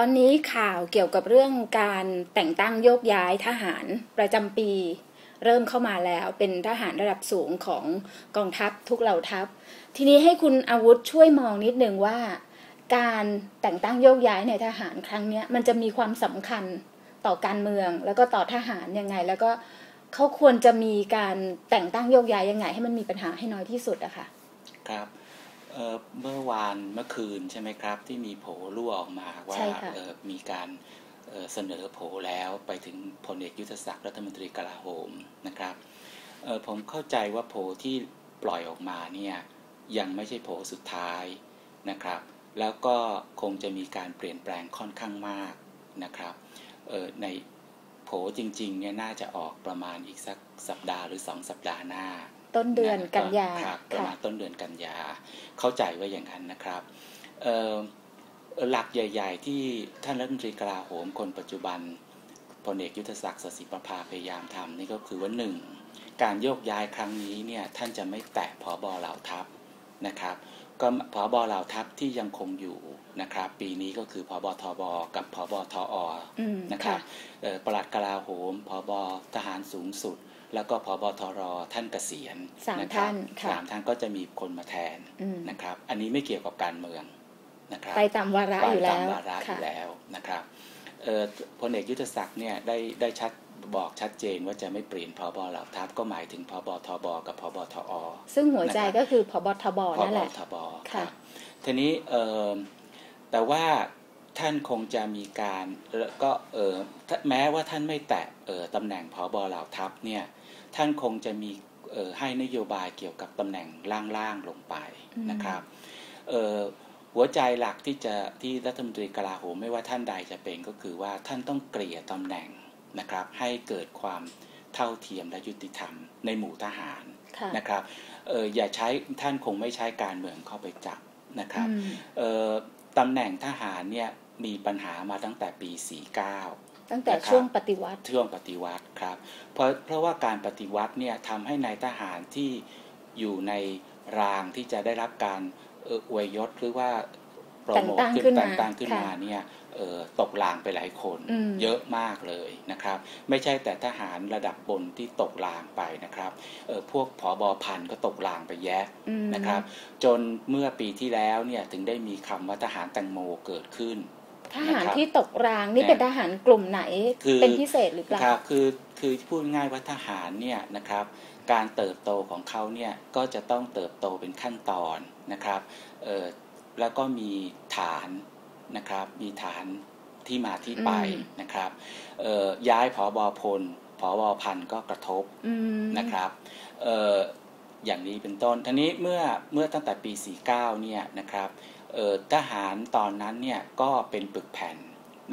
ตอนนี้ข่าวเกี่ยวกับเรื่องการแต่งตั้งโยกย้ายทหารประจำปี เริ่มเข้ามาแล้วเป็นทหารระดับสูงของกองทัพทุกเหล่าทัพ ทีนี้ให้คุณอาวุธช่วยมองนิดนึงว่า การแต่งตั้งโยกย้ายในทหารครั้งนี้มันจะมีความสำคัญต่อการเมืองแล้วก็ต่อทหารยังไง แล้วก็เขาควรจะมีการแต่งตั้งโยกย้ายยังไง ให้มันมีปัญหาให้น้อยที่สุดอะค่ะครับ เมื่อวานเมื่อคืนใช่ไหมครับ ที่มีโผล่ออกมาว่ามีการเสนอโผแล้วไปถึงพลเอกยุทธศักดิ์รัฐมนตรีกลาโหมนะครับผมเข้าใจว่าโผที่ปล่อยออกมาเนี่ยยังไม่ใช่โผสุดท้ายนะครับ แล้วก็คงจะมีการเปลี่ยนแปลงค่อนข้างมากนะครับในโผจริงๆเนี่ยน่าจะออกประมาณอีกสักสัปดาห์หรือสองสัปดาห์หน้า ต้นเดือนกันยาครับประมาณต้นเดือนกันยา เข้าใจว่าอย่างนั้นนะครับหลักใหญ่ ๆ ที่ท่านรัฐมนตรีกลาโหมคนปัจจุบันพลเอกยุทธศักดิ์สศิประภาพยายามทำนี่ก็คือว่าหนึ่งการโยกย้ายครั้งนี้เนี่ยท่านจะไม่แตะผอบอเหล่าทัพนะครับ ก็ผอบอเหล่าทัพที่ยังคงอยู่นะครับ ปีนี้ก็คือผอบอทบกับผอบอทอนะครับปลัดกลาโหมผอบอทหารสูงสุด แล้วก็พบทรท่านเกษียณสามท่านสามท่านก็จะมีคนมาแทนนะครับ อันนี้ไม่เกี่ยวกับการเมืองนะครับไปตามวาระอยู่แล้วไปตามวาระอยู่แล้วนะครับพลเอกยุทธศักดิ์เนี่ยได้ได้ชัดบอกชัดเจนว่าจะไม่เปลี่ยนพบเหล่าทัพก็หมายถึงพบทบกับพบทอ ซึ่งหัวใจก็คือพบทบนั่นแหละพบทบค่ะทีนี้แต่ว่าท่านคงจะมีการแล้วก็เออแม้ว่าท่านไม่แตะเออตำแหน่งพอบอเหล่าทัพเนี่ย ท่านคงจะมีเออให้นโยบายเกี่ยวกับตำแหน่งล่างๆลงไปนะครับเออหัวใจหลักที่จะที่รัฐมนตรีกลาโหมไม่ว่าท่านใดจะเป็นก็คือว่าท่านต้องเกลี่ยตำแหน่งนะครับ ให้เกิดความเท่าเทียมและยุติธรรมในหมู่ทหารนะครับเอออย่าใช้ท่านคงไม่ใช้การเมืองเข้าไปจับนะครับเออตำแหน่งทหารเนี่ยมีปัญหามาตั้งแต่ปี 49 ตั้งแต่ช่วงปฏิวัติช่วงปฏิวัติครับ เพราะเพราะว่าการปฏิวัติเนี่ยทำให้นายทหารที่อยู่ในรางที่จะได้รับการอวยยศหรือว่าโปรโมทขึ้นแต่งตั้งขึ้นมาเนี่ยตกลางไปหลายคนเยอะมากเลยนะครับ ไม่ใช่แต่ทหารระดับบนที่ตกลางไปนะครับพวกผอบอพันก็ตกลางไปแยะนะครับ จนเมื่อปีที่แล้วเนี่ยถึงได้มีคำว่าทหารแตงโมเกิดขึ้น ทหารที่ตกรางนี่เป็นทหารกลุ่มไหนเป็นพิเศษหรือเปล่าครับคือคือพูดง่ายว่าทหารเนี่ยนะครับ การเติบโตของเขาเนี่ยก็จะต้องเติบโตเป็นขั้นตอนนะครับเออแล้วก็มีฐานนะครับ มีฐานที่มาที่ไปนะครับเออย้ายผอบอพลผอบอพันก็กระทบนะครับเอออย่างนี้เป็นต้นทีนี้เมื่อเมื่อตั้งแต่ปี 49เนี่ยนะครับ ทหารตอนนั้นเนี่ยก็เป็นปึกแผ่น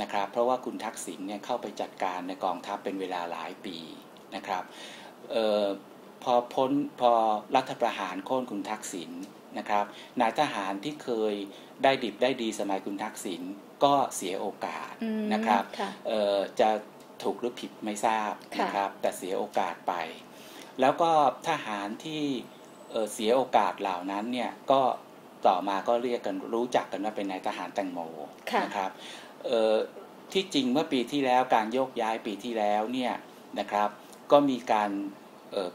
นะครับเพราะว่าคุณทักษิณเนี่ยเข้าไปจัดการในกองทัพเป็นเวลาหลายปีนะครับออพอพ้นพอรัฐประหารโค่นคุณทักษิณนะครับนายทหารที่เคยได้ดิบได้ดีสมัยคุณทักษิณก็เสียโอกาสนะครับจะถูกหรือผิดไม่ทราบนะครับแต่เสียโอกาสไป แล้วก็ทหารที่เสียโอกาสเหล่านั้นเนี่ยก็ ต่อมาก็เรียกกันรู้จักกันว่าเป็นนายทหารแตงโมนะครับที่จริงเมื่อปีที่แล้วการโยกย้ายปีที่แล้วเนี่ยนะครับ ก็มีการ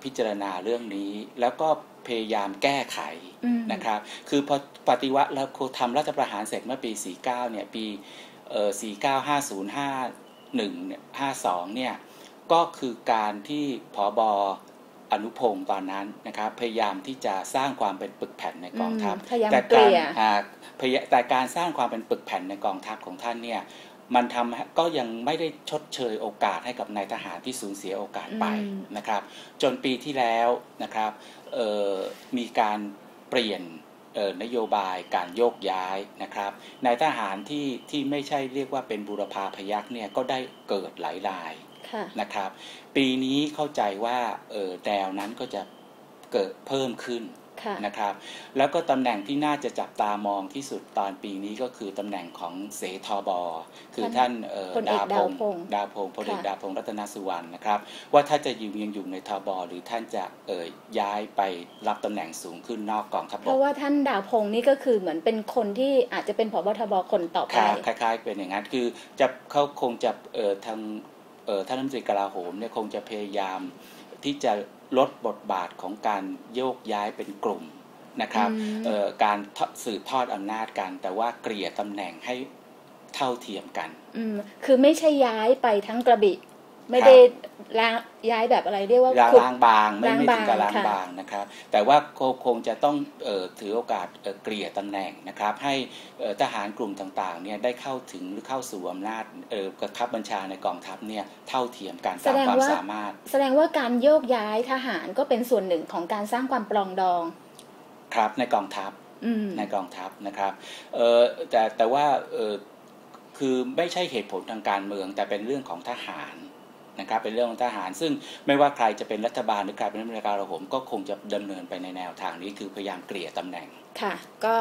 พิจารณาเรื่องนี้ แล้วก็พยายามแก้ไขนะครับ คือพอปฏิวัติแล้วทำรัฐประหารเสร็จเมื่อปี 49 เนี่ย ปี 495051เนี่ย52 เนี่ย ก็คือการที่ผอบอ นุพงศ์ตอนนั้นนะครับพยายามที่จะสร้างความเป็นปึกแผ่นในกองทัพแต่การแต่การสร้างความเป็นปึกแผ่นในกองทัพของท่านเนี่ยมันทำก็ยังไม่ได้ชดเชยโอกาสให้กับนายทหารที่สูญเสียโอกาสไปนะครับ จนปีที่แล้วนะครับมีการเปลี่ยนนโยบายการโยกย้ายนะครับนายทหารที่ที่ไม่ใช่เรียกว่าเป็นบุรพาพยักเนี่ยก็ได้เกิดหลายราย นะครับ ปีนี้เข้าใจว่าแนวนั้นก็จะเกิดเพิ่มขึ้นนะครับ แล้วก็ตำแหน่งที่น่าจะจับตามองที่สุดตอนปีนี้ก็คือตำแหน่งของเสทบคือท่านดาพงดาวพงพลเอกดาวพงรัตนสุวรรณนะครับ ว่าถ้าจะอยู่ยังอยู่ในทบหรือท่านจะเอ่ยย้ายไปรับตำแหน่งสูงขึ้นนอกกองทัพบกเพราะว่าท่านดาวพงนี่ก็คือเหมือนเป็นคนที่อาจจะเป็นผบทบคนต่อไปคล้ายๆเป็นอย่างนั้นคือจะเขาคงจะเอ่อทางเอ่อ ท่านรัฐมนตรีกลาโหมเนี่ยคงจะพยายามที่จะลดบทบาทของการโยกย้ายเป็นกลุ่มนะครับการสืบทอดอำนาจกัน แต่ว่าเกลี่ยตำแหน่งให้เท่าเทียมกัน คือไม่ใช่ย้ายไปทั้งกระบี่ ไม่ได้ล้างย้ายแบบอะไรเรียกว่าล้างบาง ไม่ไม่ถึงกับล้างบางนะครับ แต่ว่าคงจะต้องถือโอกาสเกลี่ยตำแหน่งนะครับ ให้ทหารกลุ่มต่างๆเนี่ยได้เข้าถึงหรือเข้าสู่อำนาจกระทับบัญชาในกองทัพเนี่ยเท่าเทียมกันตามความสามารถ แสดงว่าการโยกย้ายทหารก็เป็นส่วนหนึ่งของการสร้างความปลองดองครับในกองทัพในกองทัพนะครับแต่แต่ว่าคือไม่ใช่เหตุผลทางการเมือง แต่เป็นเรื่องของทหาร นะครับเป็นเรื่องของทหาร ซึ่งไม่ว่าใครจะเป็นรัฐบาลหรือใครเป็นรัฐมนตรีกลาโหมก็คงจะดำเนินไปในแนวทางนี้คือพยายามเกลี่ยตำแหน่งค่ะ ก็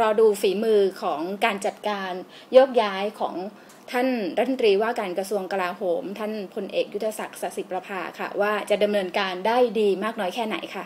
รอดูฝีมือของการจัดการโยกย้ายของท่านรัฐมนตรีว่าการกระทรวงกลาโหม ท่านพลเอกยุทธศักดิ์สสิประภาค่ะ ว่าจะดำเนินการได้ดีมากน้อยแค่ไหนค่ะ